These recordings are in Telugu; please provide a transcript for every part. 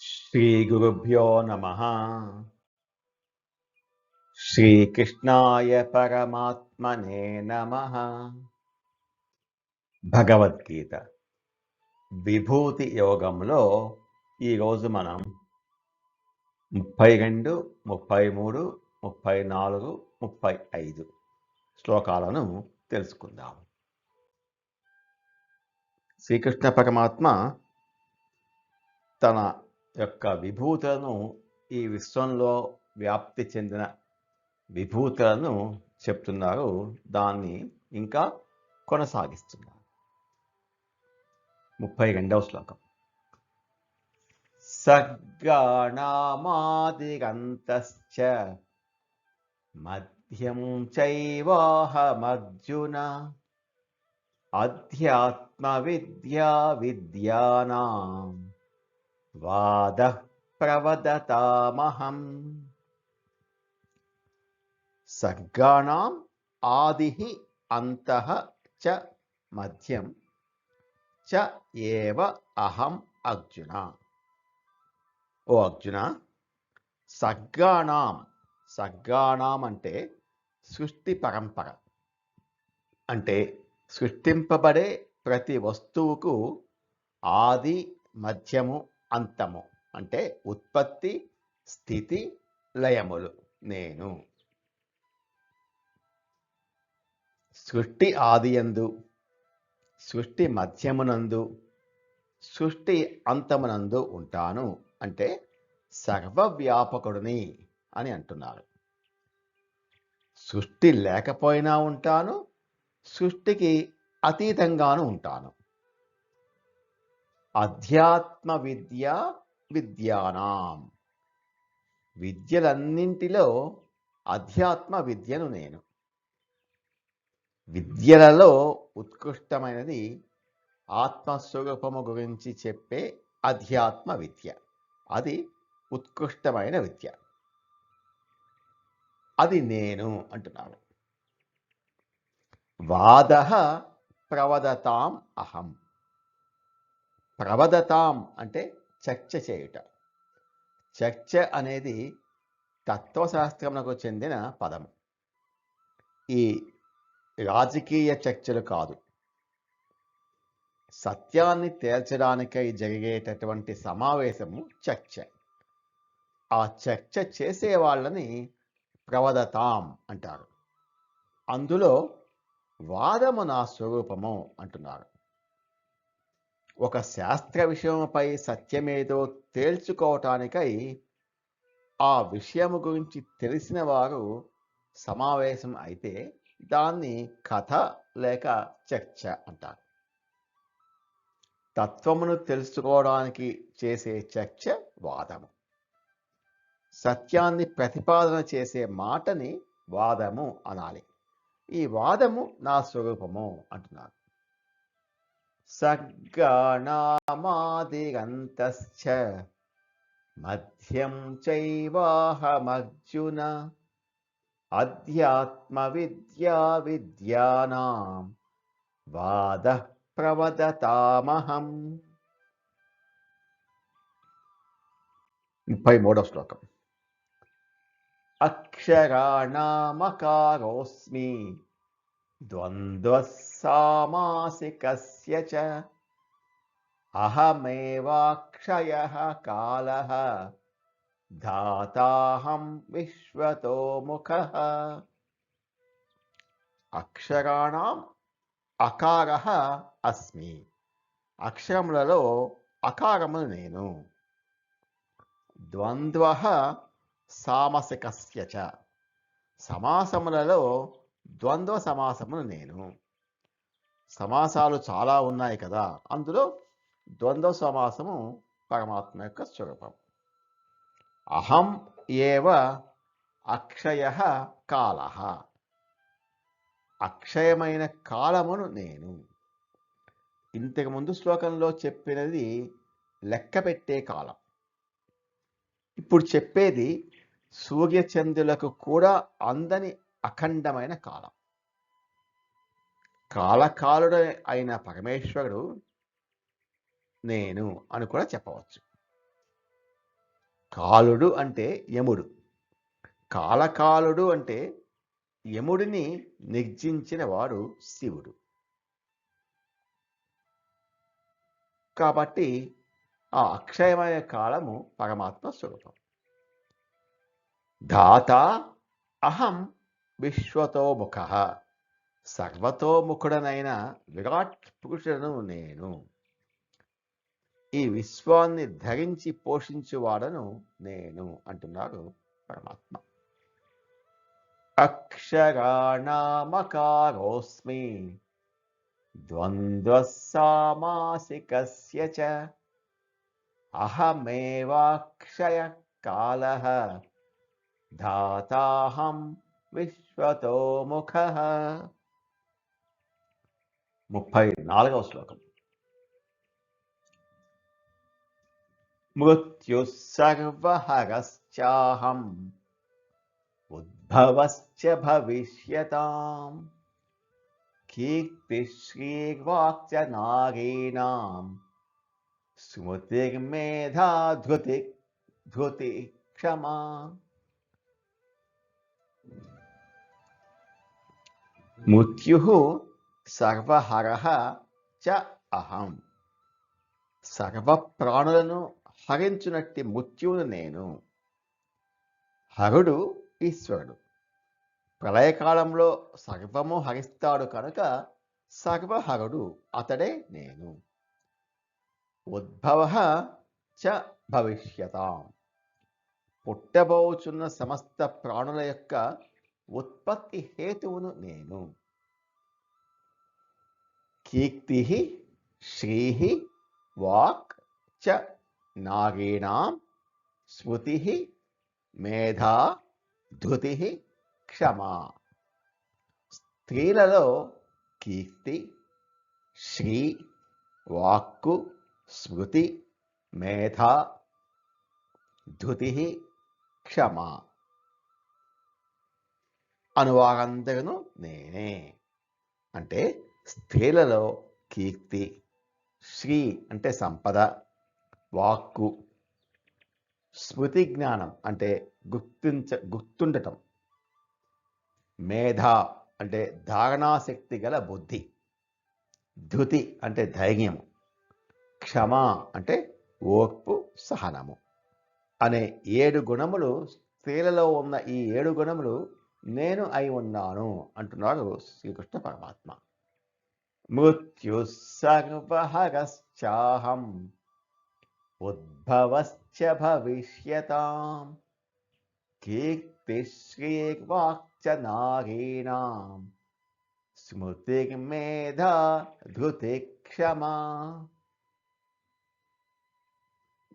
శ్రీగురుభ్యో నమ శ్రీకృష్ణాయ పరమాత్మనే నమ భగవద్గీత విభూతి యోగంలో ఈరోజు మనం ముప్పై రెండు ముప్పై మూడు ముప్పై నాలుగు ముప్పై ఐదు శ్లోకాలను తెలుసుకుందాం శ్రీకృష్ణ పరమాత్మ తన యొక్క విభూతులను ఈ విశ్వంలో వ్యాప్తి చెందిన విభూతులను చెప్తున్నారు. దాన్ని ఇంకా కొనసాగిస్తున్నారు. ముప్పై రెండవ శ్లోకం. సర్గాణామాదిగంతశ్చ మధ్యం చైవాహమర్జున అధ్యాత్మ విద్యా విద్యానాం వాద ప్రవదతామహం. సర్గాణం ఆది అంత చ మధ్యం. చ ఏవ అహం అర్జున. ఓ అర్జున సర్గాణం సర్గాణం అంటే సృష్టి పరంపర. అంటే సృష్టింపబడే ప్రతి వస్తువుకు ఆది మధ్యము అంతము. అంటే ఉత్పత్తి స్థితి లయములు. నేను సృష్టి ఆదియందు సృష్టి మధ్యమునందు సృష్టి అంతమునందు ఉంటాను. అంటే సర్వవ్యాపకుడిని అని అంటున్నారు. సృష్టి లేకపోయినా ఉంటాను సృష్టికి అతీతంగాను ఉంటాను. అధ్యాత్మ విద్య విద్యానాం. విద్యలన్నింటిలో అధ్యాత్మ విద్యను నేను. విద్యలలో ఉత్కృష్టమైనది ఆత్మస్వరూపము గురించి చెప్పే అధ్యాత్మ విద్య అది ఉత్కృష్టమైన విద్య. అది నేను అంటున్నాను వాద ప్రవదతాం అహం. ప్రవదతాం అంటే చర్చ చేయుట. చర్చ అనేది తత్వశాస్త్రమునకు చెందిన పదము ఈ రాజకీయ చర్చలు కాదు. సత్యాన్ని తేల్చడానికై జరిగేటటువంటి సమావేశము చర్చ. ఆ చర్చ చేసే వాళ్ళని ప్రవదతాం అంటారు. అందులో వాదము నా స్వరూపము అంటున్నారు. ఒక శాస్త్ర విషయముపై సత్యమేదో తేల్చుకోవటానికై ఆ విషయము గురించి తెలిసిన వారు సమావేశం అయితే దాన్ని కథ లేక చర్చ అంటారు. తత్వమును తెలుసుకోవడానికి చేసే చర్చ వాదము. సత్యాన్ని ప్రతిపాదన చేసే మాటని వాదము అనాలి. ఈ వాదము నా స్వరూపము అంటున్నారు. సర్గాణామాదిగంతశ్చ మధ్యం చైవాహమర్జున అధ్యాత్మ విద్యా విద్యానాం వాద ప్రవదతామహం ముప్పై మూడవ శ్లోకం అక్షరాణామకారోస్మి ద్వంద్వసామాసికస్య చ అహమేవాక్షయः కాలः ధాతాహం విశ్వతో ముఖः అక్షరాణం అకార అస్మి అక్షరములలో అకారమును నేను ద్వంద్వ సామసికస్య చ సమాసములలో ద్వంద్వ సమాసమును నేను. సమాసాలు చాలా ఉన్నాయి కదా అందులో ద్వంద్వ సమాసము పరమాత్మ యొక్క స్వరూపం. అహం ఏవ అక్షయ కాల. అక్షయమైన కాలమును నేను. ఇంతకు ముందు శ్లోకంలో చెప్పినది లెక్క పెట్టే కాలం. ఇప్పుడు చెప్పేది సూర్యచంద్రులకు కూడా అందని అఖండమైన కాలం. కాలకాలుడు అయిన పరమేశ్వరుడు నేను అని కూడా చెప్పవచ్చు. కాలుడు అంటే యముడు. కాలకాలుడు అంటే యముడిని నిర్జించిన వాడు శివుడు. కాబట్టి ఆ అక్షయమైన కాలము పరమాత్మ స్వరూపం. దాత అహం విశ్వతోముఖ. సర్వతోముఖుడనైన విరాట్ పురుషుడను నేను. ఈ విశ్వాన్ని ధరించి పోషించువాడను నేను అంటున్నారు పరమాత్మ. అక్షరాణామకారోస్మి ద్వంద్వ సామాసికస్య చ అహమేవాక్షయ దాతాహం ధాతాహం విశ్వతోముఖ ముప్పై నాలుగవ శ్లోకం మృత్యుः సర్వహరశ్చాహం ఉద్భవశ్చ భవిష్యతాం కీర్తిశ్రీర్వాక్చ నారీణాం స్మృతిర్మేధా ధృతి ధృతి క్షమా మృత్యు సర్వహర చ అహం. సర్వ ప్రాణులను హరించునట్టి మృత్యువును నేను. హరుడు ఈశ్వరుడు. ప్రళయకాలంలో సర్వము హరిస్తాడు కనుక సర్వహరుడు అతడే నేను. ఉద్భవ చ భవిష్యతాం. పుట్టబోచున్న సమస్త ప్రాణుల యొక్క ఉత్పత్తి హేతువును నేను. కీర్తి శ్రీ వాక్ చ నాగీణాం స్మృతి మేధా ధృతి క్షమా. స్త్రీలలో కీర్తి శ్రీ వాక్కు స్మృతి మేధా ధృతి క్షమ. అనువాగందరూ నేనే. అంటే స్త్రీలలో కీర్తి శ్రీ అంటే సంపద వాక్కు స్మృతి జ్ఞానం అంటే గుర్తించ గుర్తుండటం. మేధ అంటే ధారణాశక్తి గల బుద్ధి. ధృతి అంటే ధైర్యం క్షమ అంటే ఓర్పు సహనము. అనే ఏడు గుణములు స్త్రీలలో ఉన్న ఈ ఏడు గుణములు నేను అయి ఉన్నాను అంటున్నాడు శ్రీకృష్ణ పరమాత్మ. మృత్యు సర్వహరశ్చాహం ఉద్భవశ్చ భవిష్యతాం కీర్తిశ్రీర్వాక్చ నారీణాం స్మృతిర్మేధా ధృతి క్షమా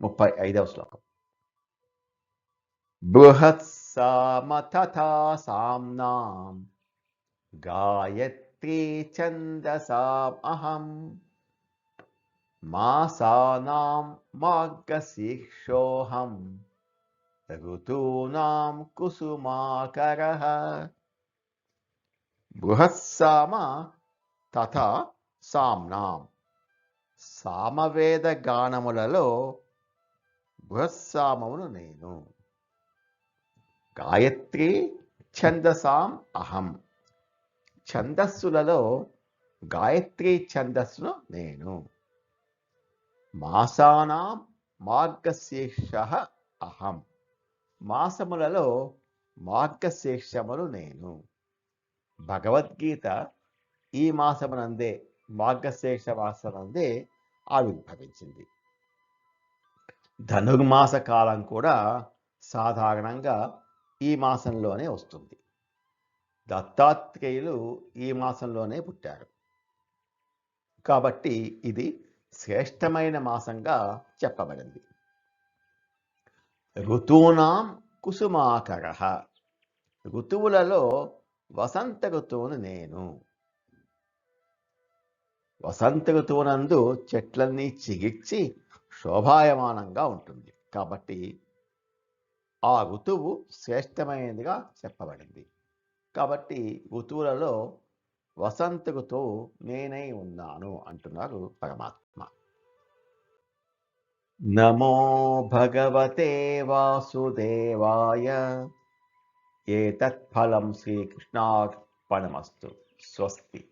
ముప్పై ఐదవ శ్లోకం. బృహత్ తథా సామ్నాం గాయత్రీ ఛందసాం అహం మాసానాం మార్గశీర్షోహం ఋతూనాం కుసుమాకరః బృహత్సామ తథా సామ్నాం సామవేద గానములలో బృహత్సామమును నేను గాయత్రి ఛందసాం అహం. ఛందస్సులలో గాయత్రి ఛందస్సును నేను. మాసానాం మార్గశీర్ష అహం. మాసములలో మార్గశీర్షములు నేను. భగవద్గీత ఈ మాసమునందే మార్గశీర్ష మాసమునందే ఆవిర్భవించింది. ధనుర్మాస కాలం కూడా సాధారణంగా ఈ మాసంలోనే వస్తుంది. దత్తాత్రేయులు ఈ మాసంలోనే పుట్టారు. కాబట్టి ఇది శ్రేష్టమైన మాసంగా చెప్పబడింది. ఋతూనాం కుసుమాకర. ఋతువులలో వసంత ఋతువును నేను. వసంత ఋతువునందు చెట్లన్నీ చిగిర్చి శోభాయమానంగా ఉంటుంది. కాబట్టి ఆ ఋతువు శ్రేష్టమైనదిగా చెప్పబడింది. కాబట్టి ఋతువులలో వసంత ఋతువు నేనై ఉన్నాను అంటున్నారు పరమాత్మ. నమో భగవతే వాసుదేవాయ. ఏతత్ఫలం శ్రీకృష్ణార్పణమస్తు. స్వస్తి.